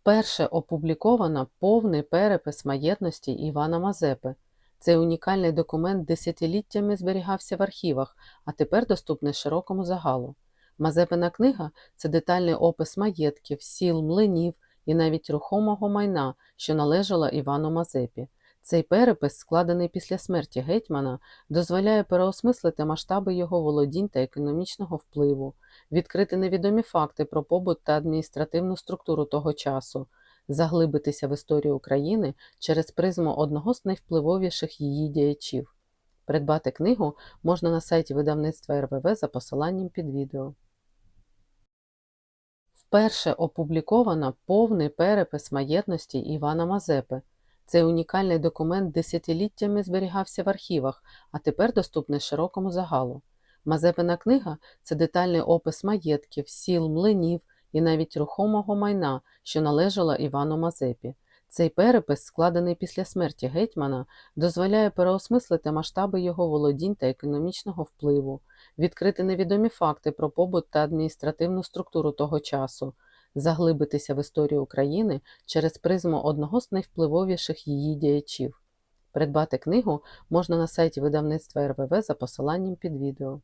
Вперше опубліковано повний перепис маєтності Івана Мазепи. Цей унікальний документ десятиліттями зберігався в архівах, а тепер доступний широкому загалу. Мазепина книга це детальний опис маєтків, сіл, млинів і навіть рухомого майна, що належало Івану Мазепі. Цей перепис, складений після смерті гетьмана, дозволяє переосмислити масштаби його володінь та економічного впливу, відкрити невідомі факти про побут та адміністративну структуру того часу, заглибитися в історію України через призму одного з найвпливовіших її діячів. Придбати книгу можна на сайті видавництва РВВ за посиланням під відео. Вперше опубліковано повний перепис маєтності Івана Мазепи. Цей унікальний документ десятиліттями зберігався в архівах, а тепер доступний широкому загалу. Мазепина книга це детальний опис маєтків, сіл, млинів і навіть рухомого майна, що належало Івану Мазепі. Цей перепис, складений після смерті гетьмана, дозволяє переосмислити масштаби його володінь та економічного впливу, відкрити невідомі факти про побут та адміністративну структуру того часу, заглибитися в історію України через призму одного з найвпливовіших її діячів. Придбати книгу можна на сайті видавництва РВВ за посиланням під відео.